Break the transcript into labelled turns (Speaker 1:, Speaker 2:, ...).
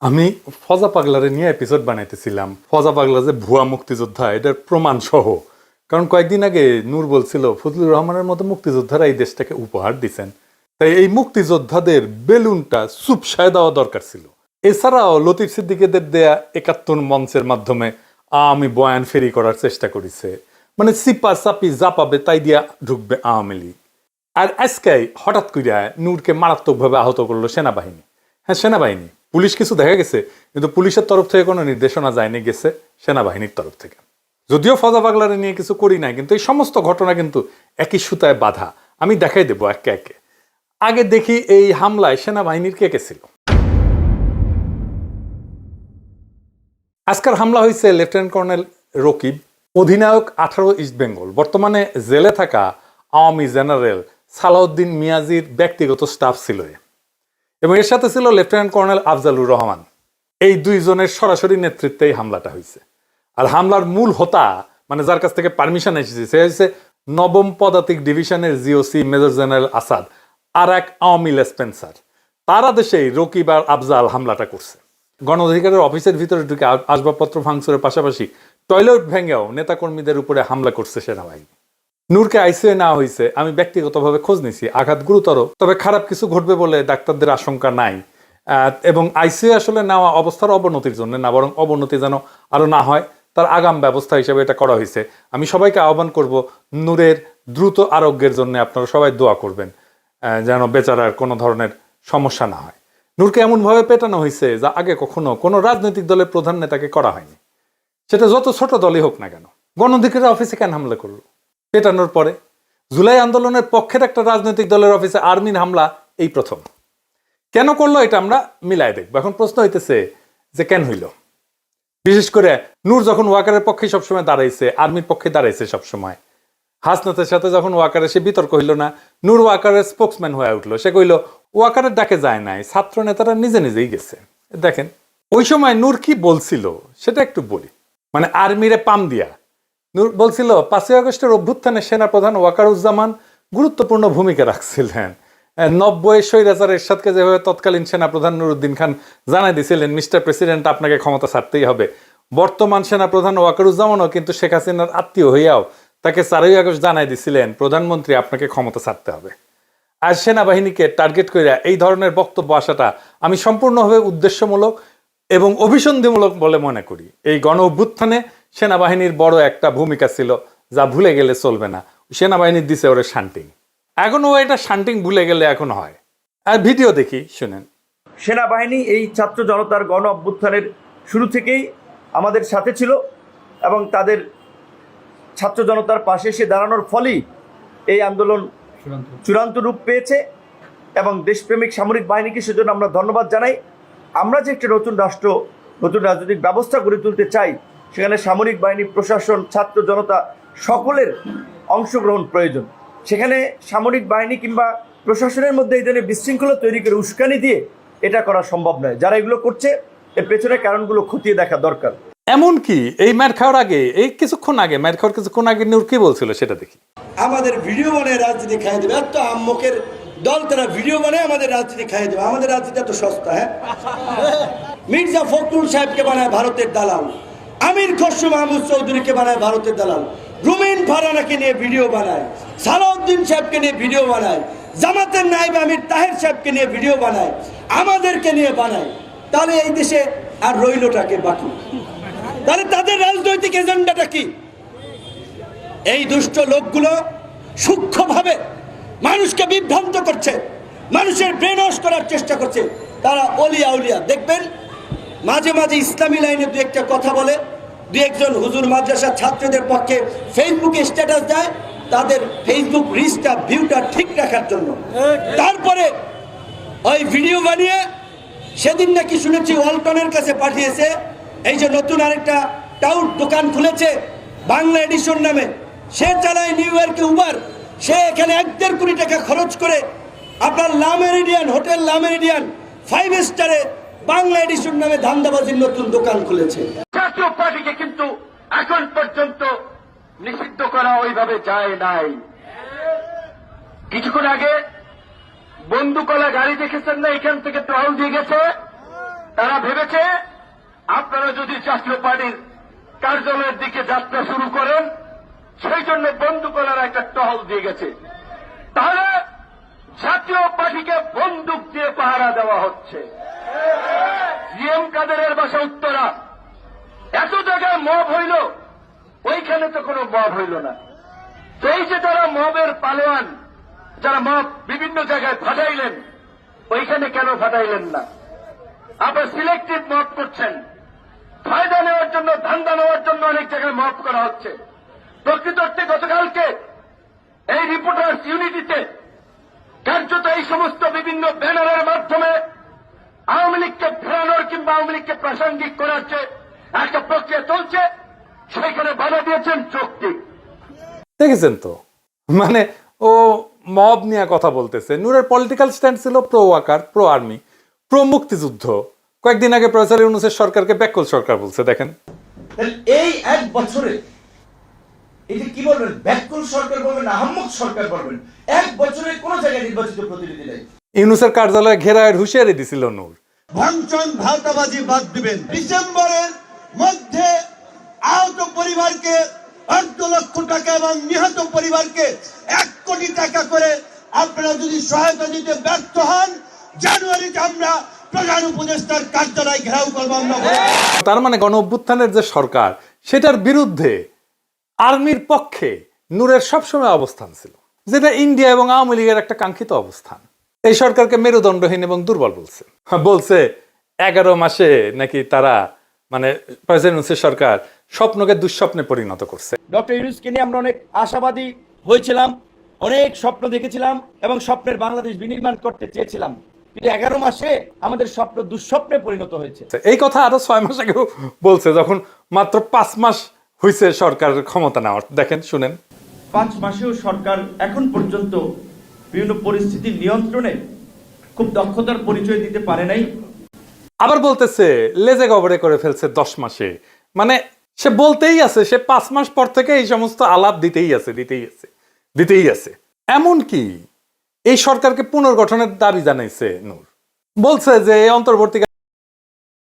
Speaker 1: আমি ফজা পাগলারে নিয়ে এপিসোড বানাইতেছিলাম। ফজা পাগলা যে ভুয়া মুক্তিযোদ্ধা, এটার প্রমাণ সহ কারণ কয়েকদিন আগে নূর বলছিল, ফজলুর রহমানের মতো মুক্তিযোদ্ধারা এই দেশটাকে উপহার দিছেন। তাই এই মুক্তিযোদ্ধাদের বেলুনটা চুপসায় দেওয়া দরকার ছিল। এছাড়াও লতিফ সিদ্দিকেদের দেয়া একাত্তর মঞ্চের মাধ্যমে আমি বয়ান ফেরি করার চেষ্টা করেছে। মানে সিপা চাপি যা পাবে তাই দিয়া ঢুকবে আওয়ামী লীগ। আর আজকে হঠাৎ করিয়া নূরকে মারাত্মকভাবে আহত করল সেনাবাহিনী। হ্যাঁ সেনাবাহিনী। পুলিশ কিছু দেখা গেছে, কিন্তু পুলিশের তরফ থেকে কোনো নির্দেশনা যায়নি, গেছে সেনাবাহিনীর তরফ থেকে। যদিও ফজা পাগলারে নিয়ে কিছু করি নাই, কিন্তু এই সমস্ত ঘটনা কিন্তু একই সুতায় বাধা। আমি দেখাই দেবো একে একে। আগে দেখি এই হামলায় সেনাবাহিনীর কে কে ছিল। আজকের হামলা হয়েছে লেফটেন্যান্ট কর্নেল রকিব, অধিনায়ক আঠারো ইস্ট বেঙ্গল। বর্তমানে জেলে থাকা আওয়ামী জেনারেল সালাউদ্দিন মিয়াজির ব্যক্তিগত স্টাফ ছিল। এবং এর সাথে ছিল লেফটেন্যান্ট কর্নেল আফজালুর রহমান। এই দুইজনের সরাসরি নেতৃত্বে এই হামলাটা হয়েছে। আর হামলার মূল হোতা মানে যার কাছ থেকে পারমিশন এসেছে, সে হচ্ছে নবম পদাতিক ডিভিশনের জিওসি মেজর জেনারেল আসাদ, আর এক আওয়ামী লেসপেন্সার তারা দেশেই রকিব আর আফজাল হামলাটা করছে। গণ অধিকারের অফিসের ভিতরে ঢুকে আসবাবপত্র ভাঙচুরের পাশাপাশি টয়লেট ভেঙেও নেতাকর্মীদের উপরে হামলা করছে সেনাবাহিনী। নূরকে আইসিইউ নেওয়া হয়েছে আমি ব্যক্তিগতভাবে খোঁজ নিছি, আঘাত গুরুতর, তবে খারাপ কিছু ঘটবে বলে ডাক্তারদের আশঙ্কা নাই। এবং আইসিইউ আসলে নেওয়া অবস্থার অবনতির জন্য না, বরং অবনতি যেন আরও না হয়, তার আগাম ব্যবস্থা হিসেবে এটা করা হয়েছে আমি সবাইকে আহ্বান করব, নূরের দ্রুত আরোগ্যের জন্য আপনারা সবাই দোয়া করবেন যেন বেচারার কোনো ধরনের সমস্যা না হয়। নূরকে এমনভাবে পেটানো হয়েছে যা আগে কখনো কোনো রাজনৈতিক দলের প্রধান নেতাকে করা হয়নি। সেটা যত ছোট দলই হোক না কেন গণ অধিকারের অফিসে কেন হামলা করল? পেটানোর পরে জুলাই আন্দোলনের পক্ষের একটা রাজনৈতিক দলের অফিসে আর্মির হামলা, এই প্রথম। কেন করল এটা আমরা মিলাই দেখব। এখন প্রশ্ন হইতেছে যে কেন হইল? বিশেষ করে নূর যখন ওয়াকারের পক্ষে সবসময় দাঁড়াইছে, আর্মির পক্ষে দাঁড়াইছে সবসময়। হাসনাতের সাথে যখন ওয়াকারে, সে বিতর্ক হইল না, নূর ওয়াকারের স্পোক্সম্যান হয়ে উঠল। সে কইল, ওয়াকারের ডাকে যায় নাই, ছাত্র নেতারা নিজে নিজেই গেছে। দেখেন, ওই সময় নূর কি বলছিল, সেটা একটু বলি। মানে আর্মিরে পাম দিয়া বলছিল, পাঁচই আগস্টের অভ্যুত্থানে সেনাপ্রধান ওয়াকারুজ্জামান গুরুত্বপূর্ণ ভূমিকা রাখছিলেন। নব্বই স্বৈরাচার এরশাদকে যেভাবে তৎকালীন সেনাপ্রধান নুরুদ্দিন খান জানাই দিয়েছিলেন মিস্টার প্রেসিডেন্ট, আপনাকে ক্ষমতা ছাড়তেই হবে। বর্তমান সেনাপ্রধান ওয়াকারুজ্জামানও কিন্তু শেখ হাসিনার আত্মীয় হইয়াও তাকে চারই আগস্ট জানাই দিছিলেন, প্রধানমন্ত্রী, আপনাকে ক্ষমতা ছাড়তে হবে। আর সেনাবাহিনীকে টার্গেট করে এই ধরনের বক্তব্য আসাটা আমি সম্পূর্ণভাবে উদ্দেশ্যমূলক এবং অভিসন্ধিমূলক বলে মনে করি। এই গণ অভ্যুত্থানে সেনাবাহিনীর বড় একটা ভূমিকা ছিল যা ভুলে গেলে চলবে না। সেনাবাহিনীর দিছে ওরে শান্টিং এখনও এটা শান্টিং ভুলে গেলে এখন হয়। আর ভিডিও দেখি শুনেন।
Speaker 2: সেনাবাহিনী এই ছাত্র জনতার গণ অভ্যুত্থানের শুরু থেকেই আমাদের সাথে ছিল এবং তাদের ছাত্র জনতার পাশে এসে দাঁড়ানোর ফলেই এই আন্দোলন চূড়ান্ত রূপ পেয়েছে এবং দেশপ্রেমিক সামরিক বাহিনীকে সেজন্য আমরা ধন্যবাদ জানাই। আমরা যে একটা নতুন রাষ্ট্র নতুন রাজনৈতিক ব্যবস্থা গড়ে তুলতে চাই সেখানে সামরিক বাহিনী প্রশাসন ছাত্র জনতা সকলের অংশগ্রহণ প্রয়োজন। সেখানে সামরিক বাহিনী কিংবা প্রশাসনের মধ্যে এই ধরনের বিশৃঙ্খলা তৈরি করে উস্কানি দিয়ে এটা করা সম্ভব নয়। যারা এগুলো করছে এর পেছনে কারণগুলো খতিয়ে দেখা দরকার।
Speaker 1: এমন কি এই ম্যার খাওয়ার আগে এই কিছুক্ষণ আগে ম্যার খাওয়ার কিছুক্ষণ আগে নূর কি বলছিল সেটা দেখি।
Speaker 3: আমাদের ভিডিও বানায় রাজনীতি খাইয়ে দেবে। এত আম্মকের দল তারা ভিডিও বানায় আমাদের রাজনীতি খাইয়ে দেবে। আমাদের রাজনীতি এত সস্তা হ্যাঁ? মির্জা ফখরুল সাহেবকে বানায় ভারতের দালাল। আমির খসরু মাহমুদ চৌধুরীকে বানায় ভারতের দালাল। রুমিন ফারানাকে নিয়ে ভিডিও বানায়। সালাউদ্দিন সাহেবকে নিয়ে ভিডিও বানায়। জামাতের নাইব আমির তাহের সাহেবকে নিয়ে ভিডিও বানায়। আমাদেরকে নিয়ে বানায়। তাহলে এই দেশে আর রইলটাকে বাকি? তাহলে তাদের রাজনৈতিক এজেন্ডাটা কি? এই দুষ্ট লোকগুলো সূক্ষ্মভাবে মানুষকে বিভ্রান্ত করছে। মানুষের ব্রেন করার চেষ্টা করছে। তারা অলিয়া উলিয়া। দেখবেন মাঝে মাঝে ইসলামী লাইনে দু একটা কথা বলে, দু একজন হুজুর মাদ্রাসার ছাত্রদের পক্ষে ফেসবুকে স্ট্যাটাস দেয়, তাদের ফেসবুক রিচটা, ভিউটা ঠিক রাখার জন্য। তারপরে ওই ভিডিও বানিয়ে সেদিন নাকি শুনেছি ওয়ালটনের কাছে পাঠিয়েছে, এই যে নতুন আরেকটা টাউট দোকান খুলেছে, বাংলা এডিশন নামে। সে চালায় নিউ ইয়র্কে উবার। সে এখানে এক দেড় কোটি টাকা খরচ করে আপনার লামেরিডিয়ান, হোটেল লামেরিডিয়ান ফাইভ স্টারে বাংলা এডিশন নামে ধান্দাবাজির নতুন দোকান খুলেছে।
Speaker 4: জাতীয় পার্টিকে কিন্তু এখন পর্যন্ত নিষিদ্ধ করা ওইভাবে যায় নাই। কিছুক্ষণ আগে বন্দুকলা গাড়ি দেখেছেন না, এখান থেকে টহল দিয়ে গেছে। তারা ভেবেছে, আপনারা যদি জাতীয় পার্টির কার্যালয়ের দিকে যাত্রা শুরু করেন, সেই জন্য বন্দুকলার একটা টহল দিয়ে গেছে। তাহলে জাতীয় পার্টিকে বন্দুক দিয়ে পাহারা দেওয়া হচ্ছে। জিএম কাদেরের বাসা উত্তরা। এত জায়গায় মব হইল, ওইখানে তো কোনো মব হইল না। তো এই যে তারা মবের পালোয়ান, যারা মব বিভিন্ন জায়গায় ফাটাইলেন, ওইখানে কেন ফাটাইলেন না? আবার সিলেক্টিভ মব করছেন। ফায়দা নেওয়ার জন্য, ধান্দা নেওয়ার জন্য অনেক জায়গায় মব করা হচ্ছে। প্রকৃত অর্থে গতকালকে এই রিপোর্টার্স ইউনিটিতে কার্যত এই সমস্ত বিভিন্ন ব্যানারের মাধ্যমে আওয়ামী লীগকে ফেরানোর কিংবা আওয়ামী লীগকে প্রাসঙ্গিক করার যে একটা প্রক্রিয়া চলছে সেইখানে বাধা দিয়েছেন চোখটি
Speaker 1: দেখেছেন তো? মানে ও মব নিয়ে কথা বলতেছে। নূরের পলিটিক্যাল স্ট্যান্ড ছিল pro Waker pro army pro মুক্তিযুদ্ধ। কয়েকদিন আগে প্রফেসর ইউনুসের সরকারকে ব্যাকল সরকার বলছে দেখেন।
Speaker 2: এই এক বছরে এই কি বলবেন? ব্যাকুল সরকার বলবেন না আহম্মক সরকার বলবেন? এক বছরে কোন জায়গায় নির্বাচিত প্রতিনিধি নেই।
Speaker 1: ইউনুসের কার্যালয়ে ঘেরায়ের হুঁশিয়ারি দিছিল নূর।
Speaker 5: ভাঙচন ভাতাবাজি বাদ দিবেন। ডিসেম্বরের মধ্যে আহত পরিবারকে অর্ধ লক্ষ টাকা এবং নিহত পরিবারকে এক কোটি টাকা করে আপনারা যদি সহায়তা দিতে ব্যর্থ হন জানুয়ারিতে আমরা প্রধান উপদেষ্টার কার্যালয় ঘেরাও করব আমরা।
Speaker 1: তার মানে গণ অভ্যুত্থানের যে সরকার সেটার বিরুদ্ধে আর্মির পক্ষে নূরের সবসময় অবস্থান ছিল। যেটা ইন্ডিয়া এবং আওয়ামী লীগের একটা কাঙ্ক্ষিত অবস্থান। এই সরকারকে মেরুদণ্ডহীন এবং দুর্বল বলছে। বলছে এগারো মাসে নাকি তারা মানে প্রেসিডেন্ট সরকার স্বপ্নকে দুঃস্বপ্নে পরিণত করছে।
Speaker 2: ডক্টর ইউনুসকে নিয়ে আমরা অনেক আশাবাদী হয়েছিলাম অনেক স্বপ্ন দেখেছিলাম এবং স্বপ্নের বাংলাদেশ বিনির্মাণ করতে চেয়েছিলাম। কিন্তু এগারো মাসে আমাদের স্বপ্ন দুঃস্বপ্নে পরিণত হয়েছে।
Speaker 1: এই কথা আরও ছয় মাস আগেও বলছে যখন মাত্র পাঁচ মাস হয়েছে সরকার ক্ষমতা নেওয়ার। দেখেন শুনেন।
Speaker 2: পাঁচ মাসেও সরকার এখন পর্যন্ত বিভিন্ন পরিস্থিতি নিয়ন্ত্রণে খুব দক্ষতার পরিচয় দিতে পারে নাই।
Speaker 1: আবার বলতেছে, লেজে গবরে করে ফেলছে দশ মাসে। মানে সে বলতেই আছে, সে পাঁচ মাস পর থেকে এই সমস্ত আলাপ দিতেই আছে দিতেই আছে দিতেই আছে। এমন কি এই সরকারকে পুনর্গঠনের দাবি জানাইছে নূর। বলছে যে অন্তর্বর্তী